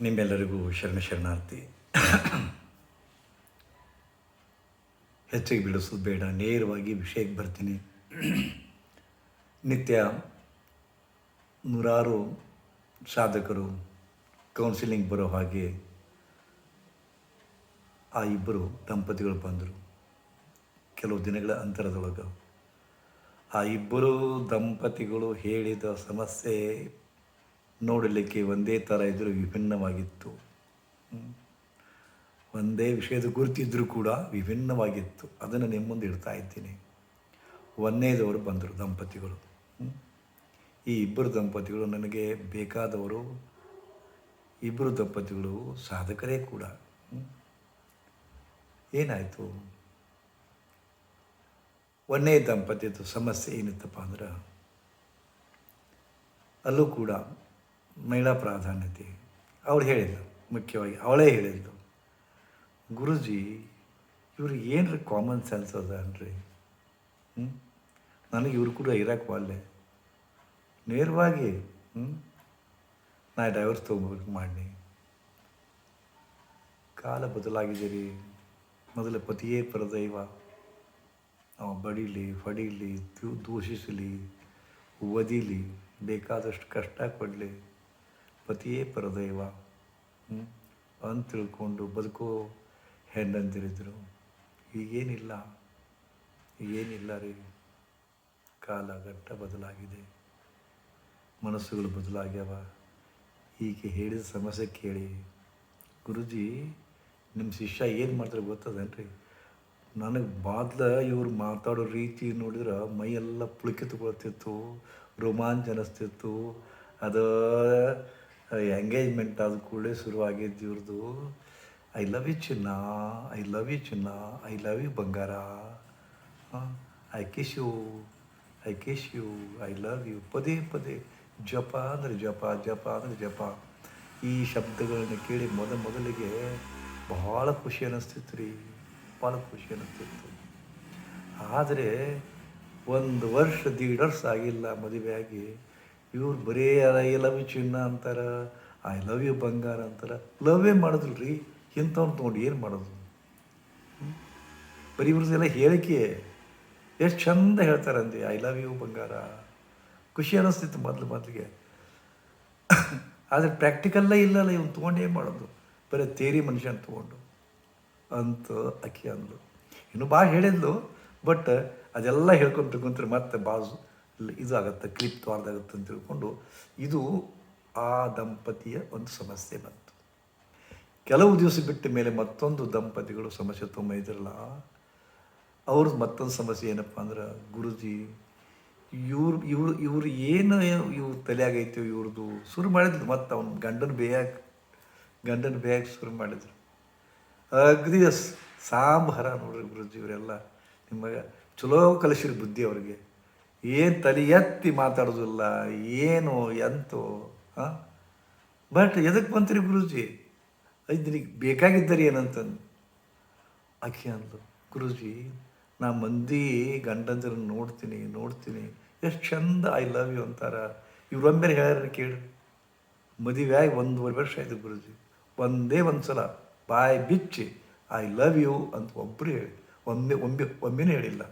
ನಿಮ್ಮೆಲ್ಲರಿಗೂ ಶರಣ ಶರಣಾರ್ಥಿ. ಹೆಚ್ಚಿಗೆ ಬಿಡಿಸೋದು ಬೇಡ, ನೇರವಾಗಿ ವಿಷಯಕ್ಕೆ ಬರ್ತೀನಿ. ನಿತ್ಯ ನೂರಾರು ಸಾಧಕರು ಕೌನ್ಸಿಲಿಂಗ್ ಬರೋ ಹಾಗೆ ಆ ಇಬ್ಬರು ದಂಪತಿಗಳು ಬಂದರು. ಕೆಲವು ದಿನಗಳ ಅಂತರದೊಳಗೆ ಆ ಇಬ್ಬರು ದಂಪತಿಗಳು ಹೇಳಿದ ಸಮಸ್ಯೆ ನೋಡಲಿಕ್ಕೆ ಒಂದೇ ಥರ ಇದ್ದರೂ ವಿಭಿನ್ನವಾಗಿತ್ತು. ಒಂದೇ ವಿಷಯದ ಗುರುತಿದ್ರು ಕೂಡ ವಿಭಿನ್ನವಾಗಿತ್ತು. ಅದನ್ನು ನಿಮ್ಮ ಮುಂದೆ ಇಡ್ತಾ ಇದ್ದೀನಿ. ಒಂದನೇದವರು ಬಂದರು ದಂಪತಿಗಳು. ಈ ಇಬ್ಬರು ದಂಪತಿಗಳು ನನಗೆ ಬೇಕಾದವರು, ಇಬ್ಬರು ದಂಪತಿಗಳು ಸಾಧಕರೇ ಕೂಡ. ಏನಾಯಿತು? ಒಂದೇ ದಂಪತಿಯದು ಸಮಸ್ಯೆ ಏನಿತ್ತಪ್ಪ ಅಂದ್ರೆ, ಅಲ್ಲೂ ಕೂಡ ಮಹಿಳಾ ಪ್ರಾಧಾನ್ಯತೆ. ಅವಳು ಹೇಳಿದ್ಲು ಮುಖ್ಯವಾಗಿ ಅವಳೇ ಹೇಳಿದ್ಲು ಗುರುಜಿ, ಇವ್ರಿಗೆ ಏನ್ರಿ ಕಾಮನ್ ಸೆನ್ಸ್ ಅದ ಅನ್ರಿ ನನಗೆ ಇವ್ರು ಕೂಡ ಇರಕ್ಕೆ ಒಲ್ಲೆ ನೇರವಾಗಿ ಹ್ಞೂ ನಾ ಡೈವರ್ಸ್ ತೊಗೊಬೇಕು ಮಾಡಿ ಕಾಲ ಬದಲಾಗಿದೆ ರೀ ಮೊದಲ ಪತಿಯೇ ಪರದೈವ. ಅವ ಬಡೀಲಿ ಹೊಡೀಲಿ ದೂಷಿಸಲಿ, ಒದಿಲಿ, ಬೇಕಾದಷ್ಟು ಕಷ್ಟ ಕೊಡಲಿ. ಪತಿಯೇ ಪರದೈವ. ಅಂತ ತಿಳ್ಕೊಂಡು ಬದುಕೋ ಹೆಣ್ಣಂದಿರಿದ್ರು. ಈಗೇನಿಲ್ಲ. ಈಗೇನಿಲ್ಲ ರೀ. ಕಾಲಘಟ್ಟ ಬದಲಾಗಿದೆ. ಮನಸ್ಸುಗಳು ಬದಲಾಗ್ಯಾವ. ಹೀಗೆ ಹೇಳಿದ ಸಮಸ್ಯೆ ಕೇಳಿ, ಗುರುಜಿ ನಿಮ್ಮ ಶಿಷ್ಯ ಏನು ಮಾಡ್ತಾರೆ ಗೊತ್ತದೇನ್ರಿ? ನನಗೆ ಬಾದ್ಲ ಇವ್ರು ಮಾತಾಡೋ ರೀತಿ ನೋಡಿದ್ರೆ ಮೈಯೆಲ್ಲ ಪುಳಕಿತ್ಕೊಳ್ತಿತ್ತು ರೋಮಾಂಚನಿಸ್ತಿತ್ತು. ಅದು ಎಂಗೇಜ್ಮೆಂಟ್ ಆದ ಕೂಡಲೇ ಶುರುವಾಗಿದ್ದು ಇವ್ರದ್ದು ಐ ಲವ್ ಯು ಚಿನ್ನ ಐ ಲವ್ ಯು ಚಿನ್ನ ಐ ಲವ್ ಯು ಬಂಗಾರ. I kiss you I kiss you I love you ಪದೇ ಪದೇ, ಜಪ ಅಂದರೆ ಜಪ ಜಪ ಅಂದರೆ ಜಪ. ಈ ಶಬ್ದಗಳನ್ನು ಕೇಳಿ ಮೊದ ಮೊದಲಿಗೆ ಬಹಳ ಖುಷಿ ಅನ್ನಿಸ್ತಿತ್ತು ರೀ ಭಾಳ ಖುಷಿ ಅನ್ನಿಸ್ತಿತ್ತು ಆದರೆ ಒಂದು ವರ್ಷ, ದೀಡ್ ವರ್ಷ ಆಗಿಲ್ಲ ಮದುವೆಯಾಗಿ. ಇವ್ರು ಬರೀ ಐ ಲವ್ ಯು ಚಿನ್ನ ಅಂತಾರೆ ಐ ಲವ್ ಯು ಬಂಗಾರ ಅಂತಾರ. ಲವ್ವೇ ಮಾಡೋದಿಲ್ಲ ರೀ ಇಂಥವ್ನು ತೊಗೊಂಡು ಏನು ಮಾಡೋದು? ಬರೀ ಇವ್ರದ್ದೆಲ್ಲ ಹೇಳಿಕೆ. ಎಷ್ಟು ಚಂದ ಹೇಳ್ತಾರೆ ಐ ಲವ್ ಯು ಬಂಗಾರ ಖುಷಿ ಅನ್ನಿಸ್ತಿತ್ತು ಮೊದಲು ಮೊದಲಿಗೆ ಆದರೆ ಪ್ರಾಕ್ಟಿಕಲ್ಲೇ ಇಲ್ಲಲ್ಲ, ಇವ್ನು ತೊಗೊಂಡು ಏನು ಮಾಡೋದು? ಬರೀ ತೇರಿ ಮನುಷ್ಯನ ತೊಗೊಂಡು. ಅಂತ ಅಕ್ಕಿ ಅಂದ್ಲು. ಇನ್ನು ಭಾಳ ಹೇಳಿದ್ಲು, ಬಟ್ ಅದೆಲ್ಲ ಹೇಳ್ಕೊಂಡು ತಗೊಂತಾರೆ ಮತ್ತೆ ಭಾಳ ಇದು ಕ್ಲಿಪ್ ಅಂತ ತಿಳ್ಕೊಂಡು ಇದು ಆ ದಂಪತಿಯ ಒಂದು ಸಮಸ್ಯೆ ಬಂತು. ಕೆಲವು ದಿವಸ ಬಿಟ್ಟ ಮೇಲೆ ಮತ್ತೊಂದು ದಂಪತಿಗಳು ಸಮಸ್ಯೆ ತುಂಬ ಇದ್ರಲ್ಲ, ಅವ್ರದ್ದು ಮತ್ತೊಂದು ಸಮಸ್ಯೆ ಏನಪ್ಪ ಅಂದ್ರೆ ಗುರುಜಿ, ಇವ್ರು ಇವ್ರು ಇವ್ರು ಏನು ಇವ್ರು ತಲೆಯಾಗೈತೆ ಇವ್ರದ್ದು ಶುರು ಮಾಡಿದ್ರು, ಮತ್ತೆ ಅವ್ನು ಗಂಡನ ಬೇಯಕ್ಕೆ ಗಂಡನ ಬೇಯಕ್ಕೆ ಶುರು ಮಾಡಿದ್ರು. ಅಗ್ದಿ ಸಾಂಬಾರ ನೋಡ್ರಿ ಗುರುಜಿ ಇವರೆಲ್ಲ ನಿಮಗೆ ಚಲೋ ಕಲಿಸಿರಿ ಬುದ್ಧಿ ಅವ್ರಿಗೆ. ಏನು ತಲೆ ಎತ್ತಿ ಮಾತಾಡೋದಿಲ್ಲ, ಏನು, ಎಂತೋ ಹಾಂ ಬಟ್ ಎದಕ್ಕೆ ಬಂತೀರಿ ಗುರುಜಿ? ಐದು ನಿನಗೆ ಬೇಕಾಗಿದ್ದರಿ ಏನಂತಂದು. ಆಕೆ ಅಂದ್ಲು, ಗುರುಜಿ, ನಾ ಮಂದಿ ಗಂಡಂದಿರನ್ನ ನೋಡ್ತೀನಿ ನೋಡ್ತೀನಿ. ಎಷ್ಟು ಚಂದ ಐ ಲವ್ ಯು ಅಂತಾರ. ಇವ್ರೊಮ್ಮೆ ಹೇಳ್ಯಾರ ಕೇಳಿ. ಮದುವೆ ಆಗಿ ಒಂದೂವರೆ ವರ್ಷ ಆಯಿತು ಗುರುಜಿ. ಒಂದೇ ಒಂದು ಸಲ ಬಾಯಿ ಬಿಚ್ಚಿ ಐ ಲವ್ ಯು ಅಂತ ಒಬ್ಬರು ಹೇಳಿ, ಒಮ್ಮೆ ಒಮ್ಮೆ, ಒಮ್ಮೆನೇ ಹೇಳಿಲ್ಲ.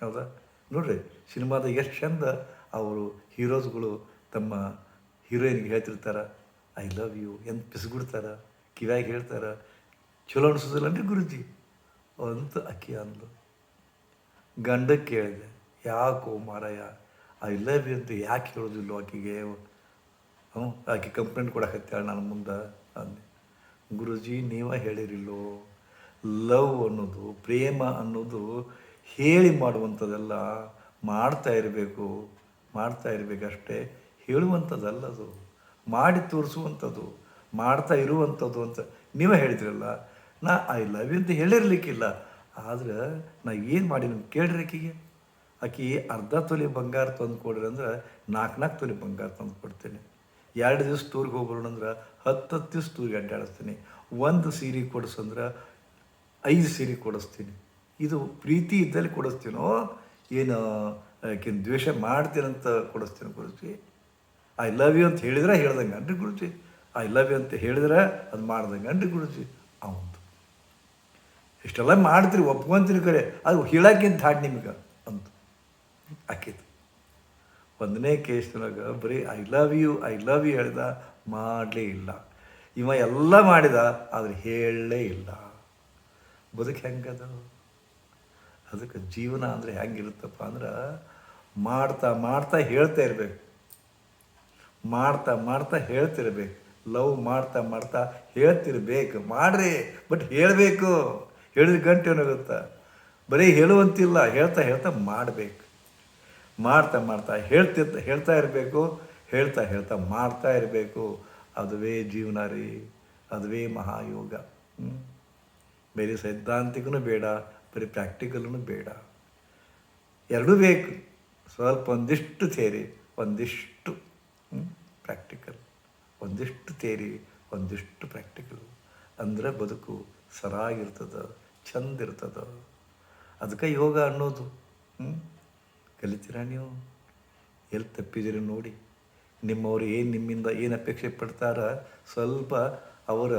ಹೌದಾ? ನೋಡ್ರಿ ಸಿನಿಮಾದ ಎಷ್ಟು ಚಂದ ಅವರು ಹೀರೋಸ್ಗಳು ತಮ್ಮ ಹೀರೋಯಿನ್ಗೆ ಹೇಳ್ತಿರ್ತಾರೆ, ಐ ಲವ್ ಯು ಎಂತ ಪಿಸ್ಬಿಡ್ತಾರೆ ಕಿವ್ಯಾಗಿ ಹೇಳ್ತಾರೆ, ಚಲೋ ಅಂದ್ರೆ ಗುರುಜಿ ಅಂತ ಅಕ್ಕಿ ಅಂದ್ಲು. ಗಂಡ ಕೇಳಿದೆ, ಯಾಕೋ ಮಾರಾಯ, ಐ ಲವ್ ಯು ಅಂತ ಯಾಕೆ ಹೇಳೋದಿಲ್ಲ ಆಕೆಗೆ. ಹ್ಞೂ, ಆಕೆ ಕಂಪ್ಲೇಂಟ್ ಕೊಡಕತ್ತಾಳ ನನ್ನ ಮುಂದೆ ಅಂದೆ. ಗುರುಜಿ, ನೀವೇ ಹೇಳಿರಿಲ್ಲೋ, ಲವ್ ಅನ್ನೋದು, ಪ್ರೇಮ ಅನ್ನೋದು ಹೇಳಿ ಮಾಡುವಂಥದ್ದೆಲ್ಲ. ಮಾಡ್ತಾ ಇರಬೇಕು, ಮಾಡ್ತಾ ಇರಬೇಕಷ್ಟೇ. ಹೇಳುವಂಥದ್ದಲ್ಲ ಅದು. ಮಾಡಿ ತೋರಿಸುವಂಥದ್ದು, ಮಾಡ್ತಾ ಇರುವಂಥದ್ದು ಅಂತ ನೀವೇ ಹೇಳಿದ್ರಲ್ಲ, ನಾ ಐ ಲವ್ ಯು ಅಂತ ಹೇಳಿರ್ಲಿಕ್ಕಿಲ್ಲ. ಆದ್ರೆ ನಾ ಏನು ಮಾಡಿ ನಿಮ್ಗೆ ಕೇಳ್ರಿ ಆಕಿಗೆ. ಆಕೆ ಅರ್ಧ ತೊಲೆ ಬಂಗಾರ ತಂದು ಕೊಡ್ರಿ ಅಂದ್ರೆ ನಾಲ್ಕು ನಾಲ್ಕು ತೊಲೆ ಬಂಗಾರ ತಂದು ಕೊಡ್ತೇನೆ. ಎರಡು ದಿವಸ ಟೂರ್ಗೆ ಹೋಗ್ಬರೋಣ ಅಂದ್ರೆ ಹತ್ತು ಹತ್ತು ದಿವಸ ಟೂರ್ಗೆ ಅಡ್ಡಾಡಿಸ್ತೀನಿ. ಒಂದು ಸೀರೆ ಕೊಡಿಸಂದ್ರೆ ಐದು ಸೀರೆ ಕೊಡಿಸ್ತೀನಿ. ಇದು ಪ್ರೀತಿ ಇದ್ದಲ್ಲಿ ಕೊಡಿಸ್ತೀನೋ ಏನು ಆಕಿನ ದ್ವೇಷ ಮಾಡ್ತೀನಂತ ಕೊಡಿಸ್ತೀನಿ ಗುರುಜಿ. ಐ ಲವ್ ಯು ಅಂತ ಹೇಳಿದ್ರೆ ಹೇಳ್ದಂಗೆ ಅನ್ರಿ ಗುರುಜಿ. ಐ ಲವ್ ಯು ಅಂತ ಹೇಳಿದ್ರೆ ಅದು ಮಾಡ್ದಂಗೆ ಅನ್ರಿ ಗುರುಜಿ. ಅವಂದು ಇಷ್ಟೆಲ್ಲ ಮಾಡ್ತೀರಿ, ಒಪ್ಕೊಂತೀರಿ ಕರೆ. ಅದು ಹೇಳಕ್ಕಿಂತ ಹಾಡು ನಿಮಗೆ ಅಂತ ಆಕೈತಿ. ಒಂದನೇ ಕೇಸ್ನೊಳಗೆ ಬರೀ I love you I love you ಹೇಳ್ದ ಮಾಡಲೇ ಇಲ್ಲ. ಇವ ಎಲ್ಲ ಮಾಡಿದ, ಆದರೆ ಹೇಳಲೇ ಇಲ್ಲ. ಬದುಕು ಹೆಂಗದ? ಅದಕ್ಕೆ ಜೀವನ ಅಂದರೆ ಹೆಂಗಿರುತ್ತಪ್ಪ ಅಂದ್ರೆ ಮಾಡ್ತಾ ಮಾಡ್ತಾ ಹೇಳ್ತಾ ಇರಬೇಕು. ಮಾಡ್ತಾ ಮಾಡ್ತಾ ಹೇಳ್ತಿರ್ಬೇಕು. ಲವ್ ಮಾಡ್ತಾ ಮಾಡ್ತಾ ಹೇಳ್ತಿರ್ಬೇಕು. ಮಾಡ್ರಿ, ಬಟ್ ಹೇಳಬೇಕು. ಹೇಳಿದ ಗಂಟೆ ಏನಾಗುತ್ತಾ ಬರೀ ಹೇಳುವಂತಿಲ್ಲ, ಹೇಳ್ತಾ ಹೇಳ್ತಾ ಮಾಡಬೇಕು. ಮಾಡ್ತಾ ಮಾಡ್ತಾ ಹೇಳ್ತಿರ್ತ ಹೇಳ್ತಾ ಇರಬೇಕು, ಹೇಳ್ತಾ ಹೇಳ್ತಾ ಮಾಡ್ತಾ ಇರಬೇಕು. ಅದುವೇ ಜೀವನ ರೀ, ಅದುವೇ ಮಹಾಯೋಗ. ಹ್ಞೂ ಬೇರೆ ಸೈದ್ಧಾಂತಿಕನೂ ಬೇಡ. ಬರೀ ಪ್ರಾಕ್ಟಿಕಲ್ನು ಬೇಡ. ಎರಡೂ ಬೇಕು. ಸ್ವಲ್ಪ ಒಂದಿಷ್ಟು ಥೇರಿ ಒಂದಿಷ್ಟು ಪ್ರಾಕ್ಟಿಕಲ್ ಒಂದಿಷ್ಟು ಥೇರಿ ಒಂದಿಷ್ಟು ಪ್ರಾಕ್ಟಿಕಲ್ ಅಂದ್ರೆ ಬದುಕು ಸರಾಗಿರ್ತದ ಚಂದ ಇರ್ತದ ಅದಕ್ಕೆ ಯೋಗ ಅನ್ನೋದು ಹ್ಞೂ ಕಲಿತೀರಾ ನೀವು? ಎಲ್ಲಿ ತಪ್ಪಿದ್ದೀರಿ ನೋಡಿ. ನಿಮ್ಮವರು ಏನು ನಿಮ್ಮಿಂದ ಏನು ಅಪೇಕ್ಷೆ ಪಡ್ತಾರ ಸ್ವಲ್ಪ ಅವರ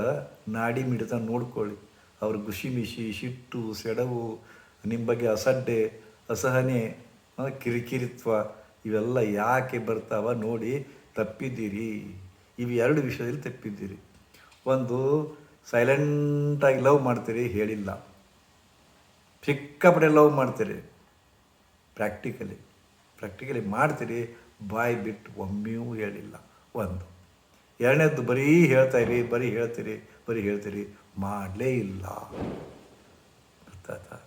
ನಾಡಿ ಮಿಡಿತ ನೋಡ್ಕೊಳ್ಳಿ. ಅವ್ರ ಖುಷಿ ಮಿಷಿ ಸಿಟ್ಟು ಸೆಡವು ನಿಮ್ಮ ಬಗ್ಗೆ ಅಸಡ್ಡೆ, ಅಸಹನೆ ಕಿರಿಕಿರಿತ್ವ ಇವೆಲ್ಲ ಯಾಕೆ ಬರ್ತಾವ ನೋಡಿ ತಪ್ಪಿದ್ದೀರಿ. ಇವು ಎರಡು ವಿಷಯದಲ್ಲಿ ತಪ್ಪಿದ್ದೀರಿ. ಒಂದು, ಸೈಲೆಂಟಾಗಿ ಲವ್ ಮಾಡ್ತೀರಿ ಹೇಳಿಲ್ಲ. ಚಿಕ್ಕಪಡೆ ಲವ್ ಮಾಡ್ತೀರಿ. ಪ್ರಾಕ್ಟಿಕಲಿ ಪ್ರಾಕ್ಟಿಕಲಿ ಮಾಡ್ತೀರಿ, ಬಾಯ್ ಬಿಟ್ಟು ಒಮ್ಮೆಯೂ ಹೇಳಿಲ್ಲ. ಒಂದು. ಎರಡನೇದ್ದು, ಬರೀ ಹೇಳ್ತಾ ಇರಿ, ಬರೀ ಹೇಳ್ತೀರಿ ಬರೀ ಹೇಳ್ತೀರಿ ಮಾಡಲೇ ಇಲ್ಲ ಗೊತ್ತಾಯ್ತಾ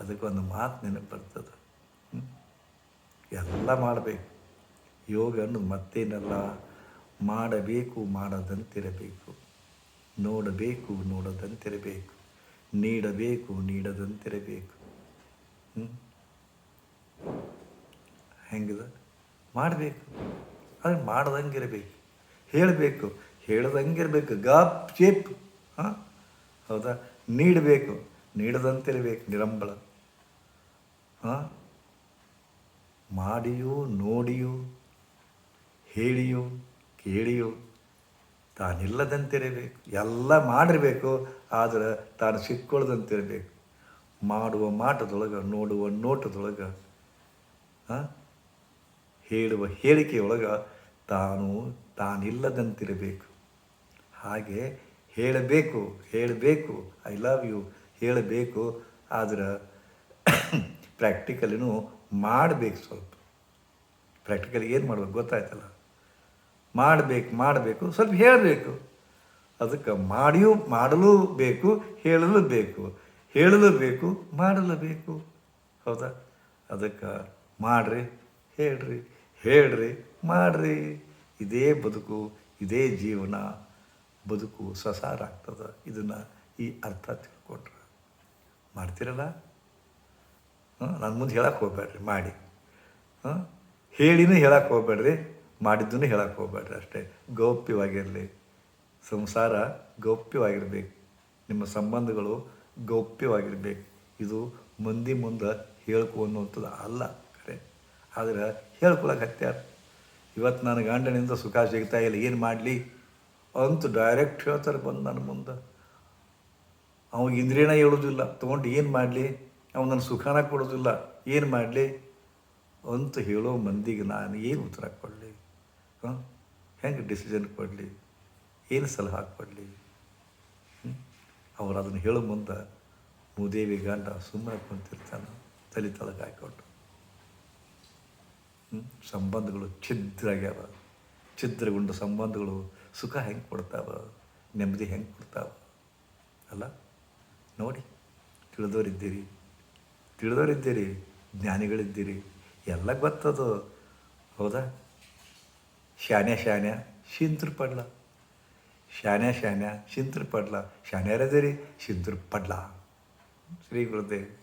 ಅದಕ್ಕೊಂದು ಮಾತು ನೆನಪು ಬರ್ತದೆ. ಎಲ್ಲ ಮಾಡಬೇಕು. ಯೋಗ ಅನ್ನೋದು ಮತ್ತೇನಲ್ಲ, ಮಾಡಬೇಕು, ಮಾಡದಂತಿರಬೇಕು. ನೋಡಬೇಕು, ನೋಡದಂತಿರಬೇಕು. ನೀಡಬೇಕು, ನೀಡದಂತಿರಬೇಕು. ಹ್ಞೂ ಹೆಂಗಿದೆ? ಮಾಡಬೇಕು. ಆದರೆ ಮಾಡ್ದಂಗೆ ಇರಬೇಕು ಹೇಳಬೇಕು. ಹೇಳ್ದಂಗೆ ಇರಬೇಕು ಗಾಪ್ ಚೇಪ್. ಹಾಂ? ಹೌದಾ? ನೀಡಬೇಕು. ನೀಡದಂತಿರಬೇಕು, ನಿರಂಬಳ. ಹಾಂ? ಮಾಡಿಯೂ, ನೋಡಿಯೂ, ಹೇಳಿಯೋ, ಕೇಳಿಯೋ ತಾನಿಲ್ಲದಂತಿರಬೇಕು. ಎಲ್ಲ ಮಾಡಿರಬೇಕು, ಆದರೆ ತಾನು ಸಿಕ್ಕೊಳ್ಳದಂತಿರಬೇಕು ಮಾಡುವ ಮಾಟದೊಳಗೆ, ನೋಡುವ ನೋಟದೊಳಗೆ, ಹಾಂ? ಹೇಳುವ ಹೇಳಿಕೆಯೊಳಗೆ ತಾನು ತಾನಿಲ್ಲದಂತಿರಬೇಕು. ಹಾಗೆ ಹೇಳಬೇಕು ಹೇಳಬೇಕು ಐ ಲವ್ ಯು ಹೇಳಬೇಕು, ಆದ್ರೆ ಪ್ರಾಕ್ಟಿಕಲಿನೂ ಮಾಡಬೇಕು ಸ್ವಲ್ಪ. ಪ್ರಾಕ್ಟಿಕಲಿ ಏನು ಮಾಡ್ಬೇಕು ಗೊತ್ತಾಯ್ತಲ್ಲ? ಮಾಡಬೇಕು ಮಾಡಬೇಕು, ಸ್ವಲ್ಪ ಹೇಳಬೇಕು. ಅದಕ್ಕೆ ಮಾಡಿಯೂ, ಮಾಡಲೂ ಬೇಕು, ಹೇಳಲು ಬೇಕು. ಹೇಳಲು ಬೇಕು, ಮಾಡಲು ಬೇಕು. ಹೌದಾ? ಅದಕ್ಕೆ ಮಾಡ್ರಿ, ಹೇಳ್ರಿ ಹೇಳ್ರಿ, ಮಾಡ್ರಿ. ಇದೇ ಬದುಕು, ಇದೇ ಜೀವನ. ಬದುಕು ಸಸಾರ ಆಗ್ತದೆ ಇದನ್ನು ಈ ಅರ್ಥ ತಿಳ್ಕೊಂಡ್ರೆ. ಮಾಡ್ತೀರಲ್ಲ? ನನ್ನ ಮುಂದೆ ಹೇಳಕ್ಕೆ ಹೋಗ್ಬೇಡ್ರಿ, ಮಾಡಿ. ಹಾಂ, ಹೇಳಿನೂ ಹೇಳಕ್ಕೆ ಹೋಗ್ಬೇಡ್ರಿ ಮಾಡಿದ್ದೂ ಹೇಳಕ್ಕೆ ಹೋಗ್ಬೇಡ್ರಿ ಅಷ್ಟೇ. ಗೌಪ್ಯವಾಗಿರಲಿ. ಸಂಸಾರ ಗೌಪ್ಯವಾಗಿರಬೇಕು. ನಿಮ್ಮ ಸಂಬಂಧಗಳು ಗೌಪ್ಯವಾಗಿರಬೇಕು. ಇದು ಮಂದಿ ಮುಂದೆ ಹೇಳ್ಕೊ ಅನ್ನುವಂಥದ್ದು ಅಲ್ಲ ಕರೆ. ಆದರೆ ಹೇಳ್ಕೊಳಕ್ಕೆ ಹತ್ಯಾರ. ಇವತ್ತು ನನ್ನ ಗಂಡನಿಂದ ಸುಖ ಸಿಗ್ತಾ ಇಲ್ಲ, ಏನು ಮಾಡಲಿ? ಅಂತ ಡೈರೆಕ್ಟ್ ಹೇಳ್ತಾರೆ ಬಂದು ನನ್ನ ಮುಂದೆ. ಅವಾಗ ಇಂದ್ರಿಯನ ಹೇಳೋದಿಲ್ಲ. ತೊಗೊಂಡು ಏನು ಮಾಡಲಿ? ಅವ್ನು ನನ್ನ ಸುಖಾನ ಕೊಡೋದಿಲ್ಲ. ಏನು ಮಾಡಲಿ? ಅಂತ ಹೇಳೋ ಮಂದಿಗೆ ನಾನು ಏನು ಉತ್ತರ ಕೊಡಲಿ? ಹೆಂಗೆ ಡಿಸಿಷನ್ ಕೊಡಲಿ? ಏನು ಸಲಹೆ ಕೊಡಲಿ? ಅವ್ರು ಅದನ್ನು ಹೇಳೋ ಮುಂದೆ ಮೂದೇವಿ ಗಂಡ ಸುಮ್ಮನೆ ಕುಂತಿರ್ತಾನೆ, ತಲೆ ತಳಗೆ ಹ್ಮ್? ಸಂಬಂಧಗಳು ಛಿದ್ರಾಗ್ಯಾವ. ಛಿದ್ರಗೊಂಡ ಸಂಬಂಧಗಳು ಸುಖ ಹೆಂಗೆ ಕೊಡ್ತಾವ? ನೆಮ್ಮದಿ ಹೆಂಗೆ ಕೊಡ್ತಾವ? ಅಲ್ಲ? ನೋಡಿ, ತಿಳಿದವರಿದ್ದೀರಿ. ತಿಳಿದವರಿದ್ದೀರಿ, ಜ್ಞಾನಿಗಳಿದ್ದೀರಿ. ಎಲ್ಲ ಗೊತ್ತದು. ಹೌದಾ? ಶಾನೆ ಶಾನೆ ಶಿಂತ್ರ ಪಡ್ಲ. ಶಾನೆ ಶಾನೆ ಶಿಂತ್ರ ಪಡ್ಲ. ಶಾನ್ಯಾರದಿರಿ ಶಿಂತ್ರ ಪಡ್ಲ. ಶ್ರೀ ಗುರುದೇವ್.